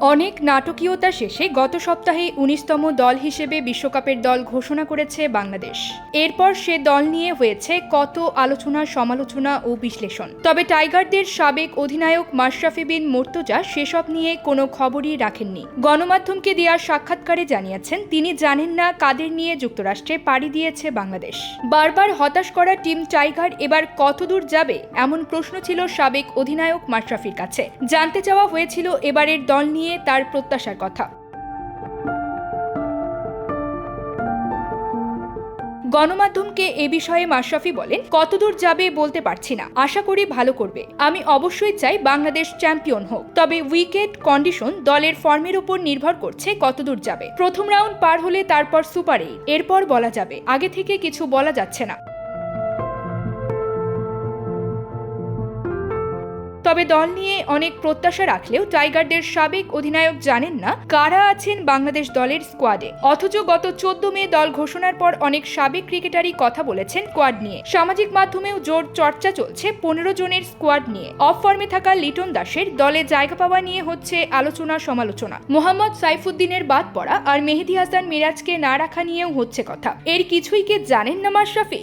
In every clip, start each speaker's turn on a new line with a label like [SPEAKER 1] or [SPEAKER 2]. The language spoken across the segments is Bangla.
[SPEAKER 1] অনেক নাটকীয়তা শেষে গত সপ্তাহে উনিশতম দল হিসেবে বিশ্বকাপের দল ঘোষণা করেছে বাংলাদেশ। এরপর সে দল নিয়ে হয়েছে কত আলোচনা, সমালোচনা ও বিশ্লেষণ। তবে টাইগারদের সাবেক অধিনায়ক মাশরাফি বিন মোর্তজা সেসব নিয়ে কোনো খবরই রাখেননি। গণমাধ্যমকে দেওয়া সাক্ষাৎকারে জানিয়েছেন, তিনি জানেন না কাদের নিয়ে যুক্তরাষ্ট্রে পাড়ি দিয়েছে বাংলাদেশ। বারবার হতাশ করা টিম টাইগার এবার কতদূর যাবে এমন প্রশ্ন ছিল সাবেক অধিনায়ক মাশরাফির কাছে। জানতে চাওয়া হয়েছিল, এবারের দল নিয়ে তার প্রত্যাশার কথা। গণমাধ্যমকে এ বিষয়ে মাশরাফি বলেন, কতদূর যাবে বলতে পারছি না। আশা করি ভালো করবে। আমি অবশ্যই চাই বাংলাদেশ চ্যাম্পিয়ন হোক। তবে উইকেট কন্ডিশন দলের ফর্মের উপর নির্ভর করছে কতদূর যাবে। প্রথম রাউন্ড পার হলে তারপর সুপার এরপর বলা যাবে। আগে থেকে কিছু বলা যাচ্ছে না। তবে দল নিয়ে অনেক প্রত্যাশা রাখলেও টাইগারদের সাবেক অধিনায়ক জানেন না কারা আছেন বাংলাদেশ দলের স্কোয়াডে। অথচ গত চোদ্দ মে দল ঘোষণার পর অনেক সাবেক ক্রিকেটারই কথা বলেছেন স্কোয়াড নিয়ে। সামাজিক মাধ্যমেও জোর চর্চা চলছে পনেরো জনের স্কোয়াড নিয়ে। অফ ফর্মে থাকা লিটন দাসের দলে জায়গা পাওয়া নিয়ে হচ্ছে আলোচনা সমালোচনা। মোহাম্মদ সাইফুদ্দিনের বাদ পড়া আর মেহেদি হাসান মিরাজকে না রাখা নিয়েও হচ্ছে কথা। এর কিছুই কে জানেন না মাশরাফি?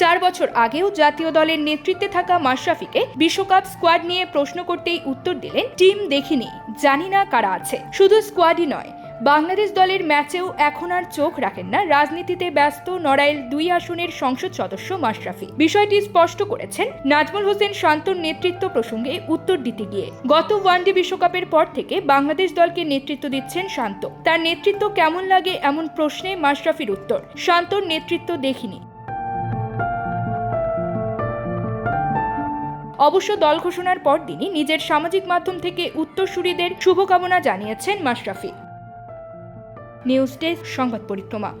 [SPEAKER 1] চার বছর আগেও জাতীয় দলের নেতৃত্বে থাকা মাশরাফিকে বিশ্বকাপ স্কোয়াড নিয়ে প্রশ্ন করতেই উত্তর দিলেন, টিম দেখিনি, জানি না কারা আছে। শুধু স্কোয়াডই নয়, বাংলাদেশ দলের ম্যাচেও এখন আর চোখ রাখেন না রাজনীতিতে ব্যস্ত নড়াইল দুই আসনের সংসদ সদস্য মাশরাফি। বিষয়টি স্পষ্ট করেছেন নাজমুল হোসেন শান্তর নেতৃত্ব প্রসঙ্গে উত্তর দিতে গিয়ে। গত ওয়ানডে বিশ্বকাপের পর থেকে বাংলাদেশ দলকে নেতৃত্ব দিচ্ছেন শান্ত। তার নেতৃত্ব কেমন লাগে এমন প্রশ্নে মাশরাফির উত্তর, শান্তর নেতৃত্ব দেখিনি। অবশ্য দল ঘোষণার পর তিনি নিজের সামাজিক মাধ্যম থেকে উত্তরসূরিদের শুভকামনা জানিয়েছেন মাশরাফি। নিউজ ডেস্ক সংবাদ পরিক্রমা।